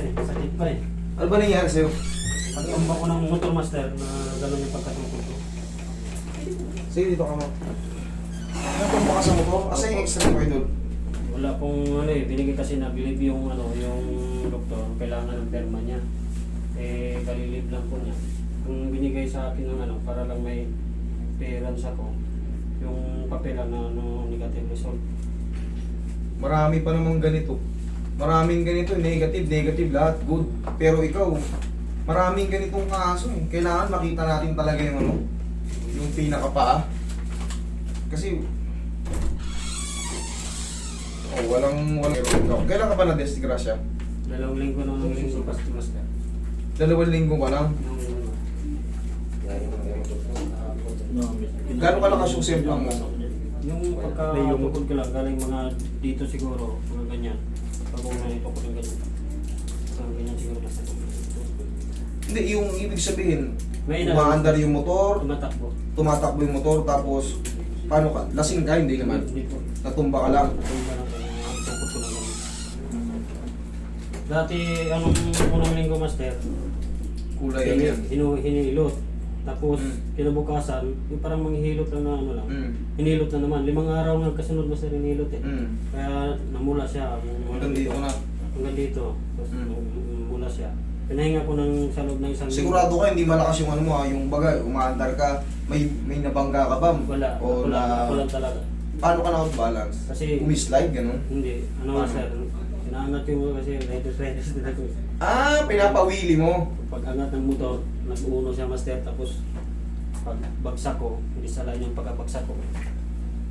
eh. Sakit pa eh. Ano ba nangyari sa'yo? Pag-amba ko ng motor master na gano'n yung pagkatukod ko. Sige, dito ka mo. Natumpa ka sa motor? Asa yung extra mo idol? Wala pong ano eh, binigay kasi nag-leave yung ano, yung doktor, kailangan ng perma niya. Eh, kalilib lang po niya. Kung binigay sa akin ng ano, para lang may clearance ako, yung papel na ano, negative result. Marami pa namang ganito. Maraming ganito, negative, negative, lahat good. Pero ikaw, maraming ganitong kaso eh. Kailangan makita natin talaga yung ano, yung pinakapaa. Kasi, oh, walang, walang, ikaw. Kailan ka ba na-disgrasya? Dalawang linggo na nung linggo pas master. Dalawang linggo ka lang. Yung ano, Gano'n kalakas yung simplang mo? Yung pagkatukod ko lang, galing mga dito siguro, mga ganyan. Kung nalito ko ng ganyan. Mga ganyan siguro basta. Hindi, yung ibig sabihin, May umaandar yung motor, Tumatakbo. tumatakbo yung motor, tapos, paano ka? Lasing ka, hindi naman. Hindi po. Natumba ka lang. Ang ko lang kami. Dati, anong unang linggo master, Kulay yan hini, yan. hinu, hinilot. Tapos, Mm. kinabukasan, yung parang manghihilot lang na ano lang. Mm. Hinilot na naman. Limang araw na kasunod master hinilot eh. Mm. Kaya namula siya. Hanggang dito na. Hanggang dito. Tapos Mm. mula siya. Pinahinga ko ng sa loob ng isang Sigurado ka hindi malakas yung ano mo ha, yung baga, umaandar ka, may may nabangga ka ba? Wala. O wala, na, wala talaga. paano ka na-outbalance? Kasi- Umislide, gano'n? Hindi. Ano Paano? master? Inaangat yung kasi radius din ako. Ah, pinapawili mo. Pag angat ng motor, nag-uuno siya master. Tapos pag bagsak ko, hindi sa line yung pagkabagsak ko.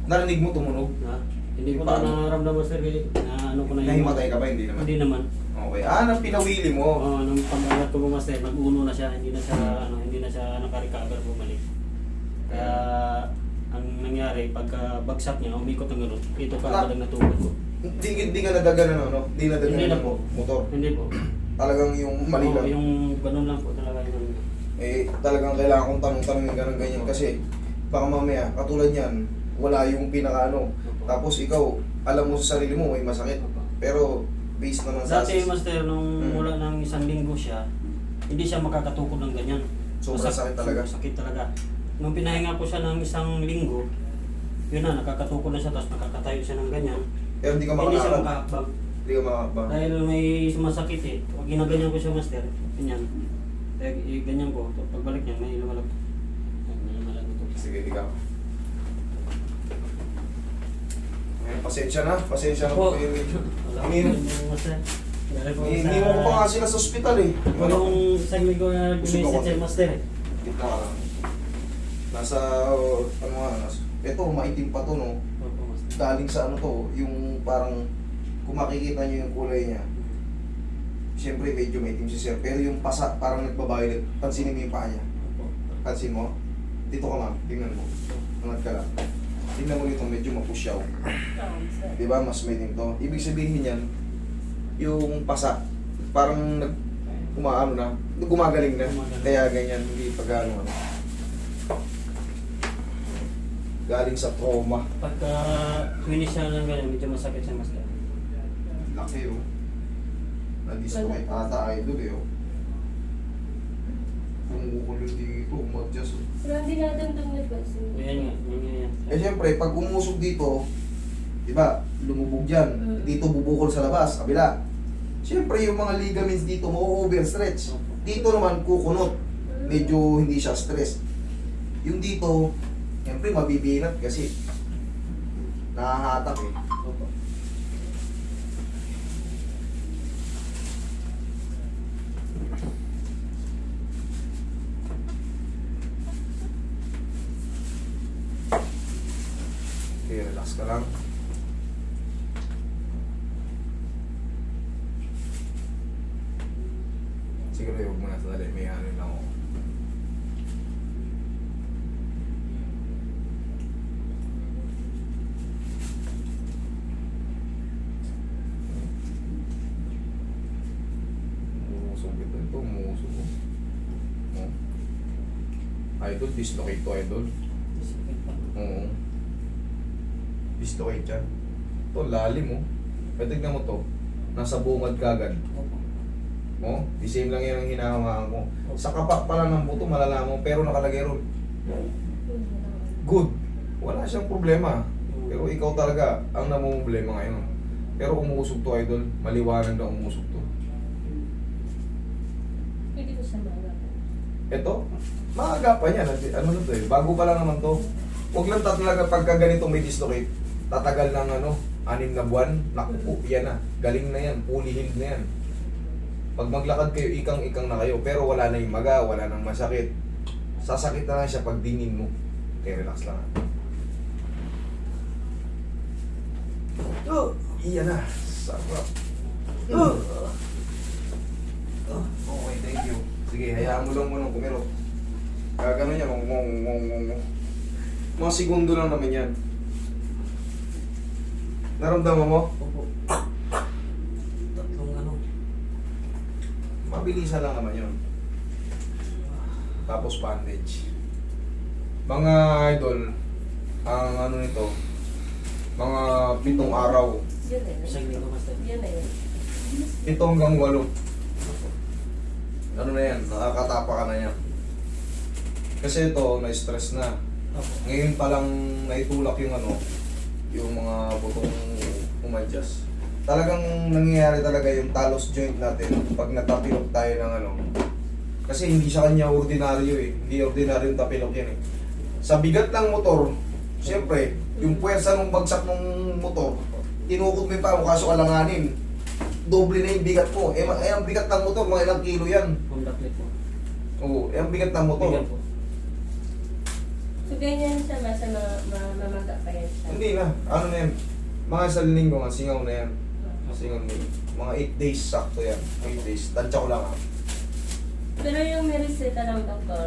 Narinig mo tumunog? Na, hindi ko na Paano? naramdaman master. eh, Na ano ko na Nahimatay ka ba? Hindi naman. Hindi naman. Okay. Ah, nang pinawili mo. Oo, nung pag-angat ko master, nag-uno na siya, hindi na siya, ano, hindi na siya nakarecover bumalik. Kaya, ang nangyari, pagka bagsak niya, umikot ng gano'n, ito ka Ah. ang natupad ko. Hindi, hindi ka nadagan ano, no? Hindi nadagan Hindi na ng po. motor. Hindi po. Talagang yung mali Oo, lang. yung gano'n lang po talaga yung Eh, talagang kailangan kong tanong-tanongin ka ng ganyan kasi baka mamaya, katulad yan, wala yung pinaka-ano. Tapos ikaw, alam mo sa sarili mo may masakit. Pero, based naman sa... Dati, master, nung Hmm. mula ng isang linggo siya, hindi siya makakatukod ng ganyan. Sobrang Masak- sakit talaga. Sakit talaga. Nung pinahinga ko siya ng isang linggo, yun na, nakakatukod na siya, tapos nakakatayo siya ng ganyan. Pero hindi ka Hindi siya makakakal. makakabag. Hindi ka makakabag. Dahil may sumasakit eh. Pag ginaganyan ko siya, master, ganyan. Eh, eh, ganyan ko. Pagbalik niya, may lumalag. May lumalag ito. Sige, ikaw. Eh, pasensya na. Pasensya na Po. kayo. Wala ko Hindi- yung master. Dahil po Hindi mo ko pa nga sila sa ospital eh. Yung isang linggo na Gusto ko konti. master eh. Gitna ka lang. Nasa, uh, ano nga, nasa, ito, maitim pa to, no? Galing sa ano to, yung parang, kung makikita nyo yung kulay niya, Siyempre medyo maitim si sir, pero yung pasa parang nagbabayad. Pansinin mo yung paa niya. Pansin mo? Dito ka ma'am, tingnan mo. Angat ka lang. Tingnan mo dito, medyo mapusyaw. Di ba? Mas maitim to. Ibig sabihin yan, yung pasa, parang nag umaano na, gumagaling na. Kaya ganyan, hindi pag ano. ano. Galing sa trauma. Pagka finish siya ng ganyan, medyo masakit siya, master. Laki oh. Na-dislocate ata idol eh oh. Kumukulong dito, umadjust oh. Pero hindi nadamdam na ba? O yan nga, yan nga yan. Eh siyempre, pag umusog dito, di ba, lumubog dyan. Mm. Dito bubukol sa labas, kabila. Siyempre, yung mga ligaments dito, mo-overstretch. Dito naman, kukunot. Medyo hindi siya stress. Yung dito, siyempre, mabibinat kasi nahahatak eh. Okay, relax ka lang. Siguro huwag mo na sa dali. May ano lang ako. Umusog ito. Ito, umusog. Oh. Idol, dislocate to, idol. Oo. Dislocate yan. Ito, lalim oh. Pero tignan mo to. Nasa bungad kagad. Oh, the same lang yan ang hinahawakan ko. Sa kapa pa lang ng buto, malalaman mo, pero nakalagay ron. Good. Wala siyang problema. Pero ikaw talaga ang namumblema ngayon. Pero umuusog to, idol. Maliwanag na umusog to. Pwede ko siya maagapan. Ito, maagapan yan. Ano na to eh, bago pa lang naman to. Huwag lang talaga pagka ganito may dislocate. Tatagal ng ano, anim na buwan. Naku po, yan na. Galing na yan. Fully healed na yan. Pag maglakad kayo, ikang-ikang na kayo. Pero wala na yung maga, wala nang masakit. Sasakit na lang siya pag dingin mo. Okay, relax lang. Oh, iyan na. Sarap. Oh. Oh, okay, thank you. Sige, hayaan mo lang munang kumiro. Gagano niya, mong mong mong mong mong. Mga segundo lang naman yan. Naramdaman mo? Opo. Tatlong ano. Mabilisan lang naman yun. Tapos bandage. Mga idol, ang ano nito, mga pitong araw, Yun na yun. Isang linggo master. Yun na yun. pito hanggang walo. Ano na yan, nakakatapa ka na yan. Kasi ito, na-stress na. Opo. Ngayon pa lang naitulak yung ano, yung mga butong umadjust. Talagang nangyayari talaga yung talos joint natin pag natapilok tayo ng ano. Kasi hindi sa kanya ordinaryo eh. Hindi ordinaryo yung tapilok yan eh. Sa bigat ng motor, siyempre, yung puwersa ng bagsak ng motor, tinukot mo yung parang kaso alanganin. Doble na yung bigat mo. Eh, ma- eh ang bigat ng motor, mga ilang kilo yan. Honda clip po. Oo, eh ang bigat ng motor. Bigat po. So, ganyan siya, basta ma ma mamaga pa yan siya. Hindi na. Ano na yan? Mga isang linggo nga, singaw na yan. Singaw na yan. Mga 8 days sakto yan. 8 days. Tansya ko lang ha. Pero yung may reseta ng doktor,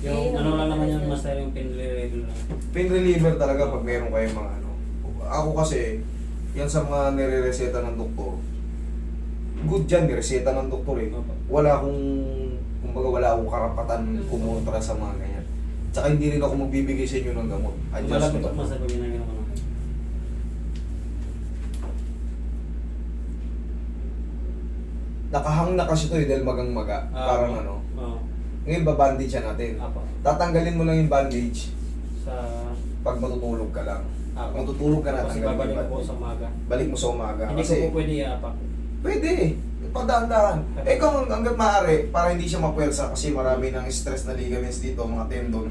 Yung eh, ano lang naman yung yun. master yung pin level lang. Pain reliever talaga pag meron kayong mga ano. Ako kasi, yan sa mga nire-reseta ng doktor. Good dyan, nireseta ng doktor eh. Wala akong, kumbaga wala akong karapatan Mm. kumontra sa mga ganyan. Tsaka hindi rin ako magbibigay sa inyo ng gamot. Malapit Adjustment. po master pag ginagawa ko na. Nakahang na kasi to eh, dahil magang maga. Ah, Parang ano. Oo. Ngayon babandage siya natin. Apo. Tatanggalin mo lang yung bandage Sa... pag matutulog ka lang. Apo. Matutulog ka na, Kasi tanggalin babalik yung bandage. sa maga. Balik mo sa umaga. Hindi kasi, ko po pwede iapak. Pwede. Padaan-daan. Eh kung hanggat maaari, para hindi siya mapuwersa kasi marami ng stress na ligaments dito, mga tendon.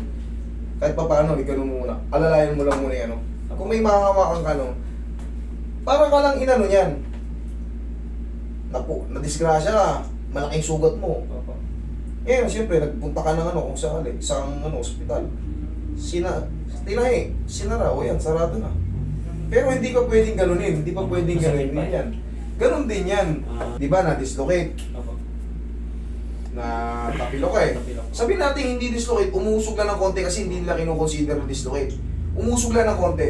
Kahit pa paano, ikaw muna. Alalayan mo lang muna yan. Ano? Kung may mahahawakan ka, no, para ka lang inano yan. Napo, nadisgrasya ka, malaking sugat mo. Eh, siyempre, nagpunta ka ng ano, kung sakali, isang ano, ospital. Sina, tinahi, sinara, o yan, sarado na. Pero hindi ka pwedeng ganunin, hindi pa pwedeng ganunin pa eh. yan. Ganon din yan. Ah. Di ba, na-dislocate, Opo. na tapilok ka eh. Sabi natin hindi dislocate, umusog lang ng konti kasi hindi nila kinoconsider na dislocate. Umusog lang ng konti.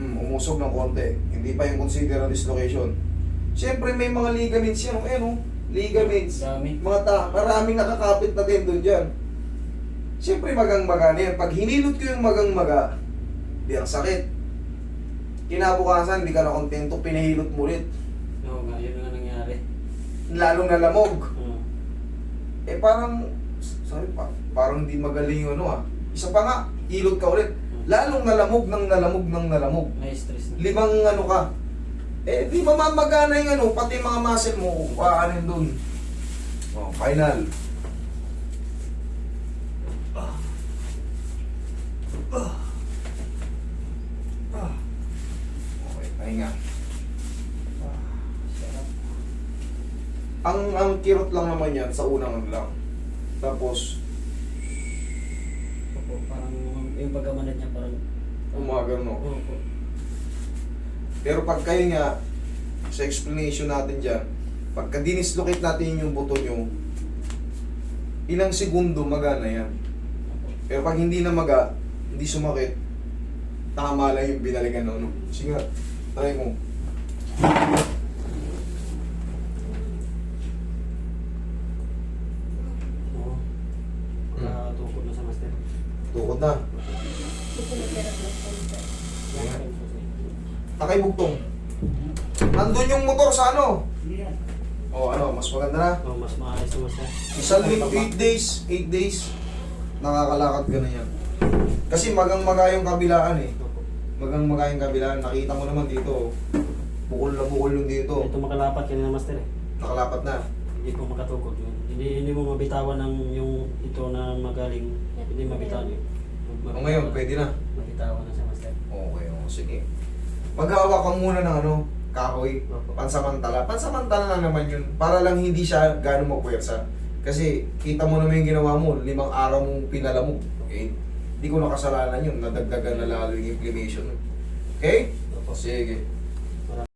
Hmm, umusog ng konti. Hindi pa yung consider na dislocation. Siyempre may mga ligaments yan, eh no? Ligaments. Dami. Mga ta, maraming nakakapit na tendon dyan. Siyempre magang maga na yan. Pag hinilot ko yung magang maga, di ang sakit. Kinabukasan, hindi ka na kontento, pinahilot mo ulit. Nga, yun nga nangyari. Lalong nalamog. Oo. Eh parang, sabi pa, parang hindi magaling yung ano ah. Isa pa nga, hilot ka ulit. Lalong nalamog ng nalamog ng nalamog. Na-stress na. Limang ano ka. Eh, di mamamagana yung ano, pati mga muscle mo, aanin dun. Oh, final. Ah. Ah. Ah. Okay, pahinga. Ah, sarap. Ang ang kirot lang naman yan sa unang lang. Tapos, Opo, parang yung pagkamanad niya parang... umaga no. Opo. Pero pag kayo nga, sa explanation natin dyan, pagka dinislocate natin yung buto nyo, ilang segundo magana yan. Pero pag hindi na maga, hindi sumakit, tama lang yung binalikan no. no? Sige nga, try mo. Oo. Nakatukod na sa master. Tukod na. Ito na pero ng konti. Ayan. Takay bugtong. Nandun yung motor sa ano? O ano, mas maganda na. Oh, mas maayos naman sir. Isang week, 8 days, 8 days, nakakalakad ka na yan. Kasi magang maga yung kabilaan eh. Magang maga yung kabilaan. Nakita mo naman dito, oh. bukol na bukol yung dito. Ito makalapat kanina master eh. Nakalapat na. Hindi po makatukod yun. Hindi, hindi mo mabitawan ng yung ito na magaling. Hindi mabitawan yun. O ngayon, pwede na. Mabitawan na siya master. Okay, o sige. Maghawak ka muna ng ano, kahoy, pansamantala. Pansamantala lang naman yun, para lang hindi siya gano'ng magpuwersa. Kasi kita mo naman yung ginawa mo, limang araw mong pinala mo. Okay? Hindi ko nakasalanan yun, nadagdagan na lalo yung inflammation. Okay? Sige.